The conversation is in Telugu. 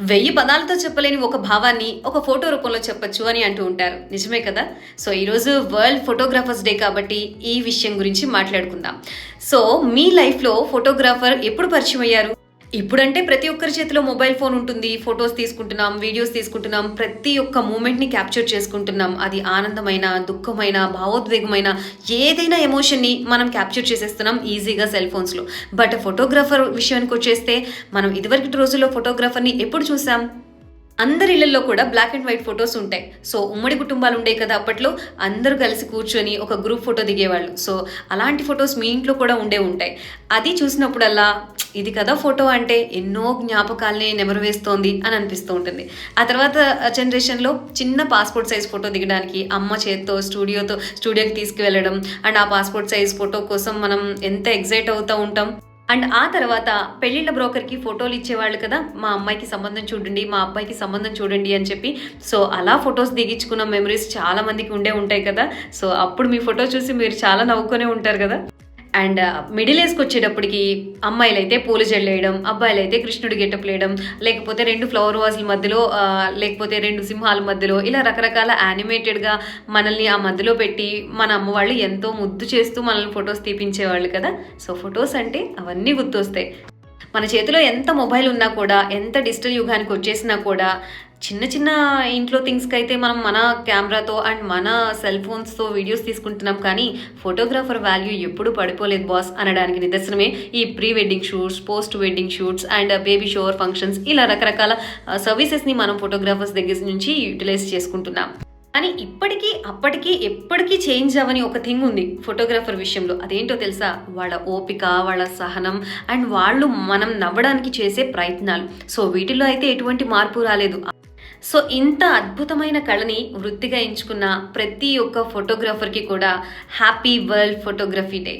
వెయ్యి పదాలతో చెప్పలేని ఒక భావాన్ని ఒక ఫోటో రూపంలో చెప్పొచ్చు అని అంటూ ఉంటారు. నిజమే కదా? సో ఈరోజు వరల్డ్ ఫోటోగ్రాఫర్స్ డే కాబట్టి ఈ విషయం గురించి మాట్లాడుకుందాం. సో మీ లైఫ్లో ఫోటోగ్రాఫర్ ఎప్పుడు పరిచయం అయ్యారు? ఇప్పుడంటే ప్రతి ఒక్కరి చేతిలో మొబైల్ ఫోన్ ఉంటుంది. ఫొటోస్ తీసుకుంటున్నాం వీడియోస్ తీసుకుంటున్నాం. ప్రతి ఒక్క మూమెంట్ని క్యాప్చర్ చేసుకుంటున్నాం. అది ఆనందమైన దుఃఖమైన భావోద్వేగమైన ఏదైనా ఎమోషన్ని మనం క్యాప్చర్ చేసేస్తున్నాం ఈజీగా సెల్ ఫోన్స్లో. బట్ ఫోటోగ్రాఫర్ విషయానికి వచ్చేస్తే మనం ఇదివరకటి రోజుల్లో ఫోటోగ్రాఫర్ని ఎప్పుడు చూసాం? అందరి ఇళ్ళలో కూడా బ్లాక్ అండ్ వైట్ ఫొటోస్ ఉంటాయి. సో ఉమ్మడి కుటుంబాలు ఉండేవి కదా అప్పట్లో అందరూ కలిసి కూర్చొని ఒక గ్రూప్ ఫోటో దిగేవాళ్ళు. సో అలాంటి ఫొటోస్ మీ ఇంట్లో కూడా ఉండే ఉంటాయి. అది చూసినప్పుడల్లా ఇది కదా ఫోటో అంటే ఎన్నో జ్ఞాపకాల్ని నెమరు వేస్తోంది అని అనిపిస్తూ ఉంటుంది. ఆ తర్వాత జనరేషన్లో చిన్న పాస్పోర్ట్ సైజ్ ఫోటో దిగడానికి అమ్మ చేత్తో స్టూడియోతో స్టూడియోకి తీసుకువెళ్ళడం అండ్ ఆ పాస్పోర్ట్ సైజ్ ఫోటో కోసం మనం ఎంత ఎగ్జైట్ అవుతూ ఉంటాం. అండ్ ఆ తర్వాత పెళ్ళిళ్ళ బ్రోకర్కి ఫోటోలు ఇచ్చేవాళ్ళు కదా మా అమ్మాయికి సంబంధం చూడండి మా అబ్బాయికి సంబంధం చూడండి అని చెప్పి. సో అలా ఫొటోస్ దిగించుకున్న మెమరీస్ చాలా మందికి ఉండే ఉంటాయి కదా. సో అప్పుడు మీ ఫోటో చూసి మీరు చాలా నవ్వుకొనే ఉంటారు కదా. అండ్ మిడిల్ ఏజ్కి వచ్చేటప్పటికి అమ్మాయిలు అయితే పూలు జల్లేయడం అబ్బాయిలు అయితే కృష్ణుడి గెటప్ లేయడం లేకపోతే రెండు ఫ్లవర్ వాజ్ల మధ్యలో లేకపోతే రెండు సింహాల మధ్యలో ఇలా రకరకాల యానిమేటెడ్గా మనల్ని ఆ మధ్యలో పెట్టి మన అమ్మ వాళ్ళు ఎంతో ముద్దు చేస్తూ మనల్ని ఫొటోస్ తీపించేవాళ్ళు కదా. సో ఫొటోస్ అంటే అవన్నీ గుర్తొస్తాయి. మన చేతిలో ఎంత మొబైల్ ఉన్నా కూడా ఎంత డిజిటల్ యుగానికి వచ్చేసినా కూడా చిన్న చిన్న ఇంట్లో థింగ్స్కి అయితే మనం మన కెమెరాతో అండ్ మన సెల్ ఫోన్స్తో వీడియోస్ తీసుకుంటున్నాం కానీ ఫోటోగ్రాఫర్ వాల్యూ ఎప్పుడు పడిపోలేదు బాస్ అనడానికి నిదర్శనమే. ఈ pre wedding shoots post wedding shoots and baby shower functions ఇలా రకరకాల సర్వీసెస్ని మనం ఫోటోగ్రాఫర్స్ దగ్గర నుంచి యూటిలైజ్ చేసుకుంటున్నాం. కానీ ఇప్పటికీ అప్పటికీ ఎప్పటికీ చేంజ్ అవ్వని ఒక థింగ్ ఉంది ఫోటోగ్రాఫర్ విషయంలో. అదేంటో తెలుసా? వాళ్ళ ఓపిక వాళ్ళ సహనం అండ్ వాళ్ళు మనం నవ్వడానికి చేసే ప్రయత్నాలు. సో వీటిలో అయితే ఎటువంటి మార్పు రాలేదు. సో ఇంత అద్భుతమైన కళని వృత్తిగా ఎంచుకున్న ప్రతి ఒక్క ఫోటోగ్రాఫర్కి కూడా హ్యాపీ వరల్డ్ ఫోటోగ్రఫీ డే.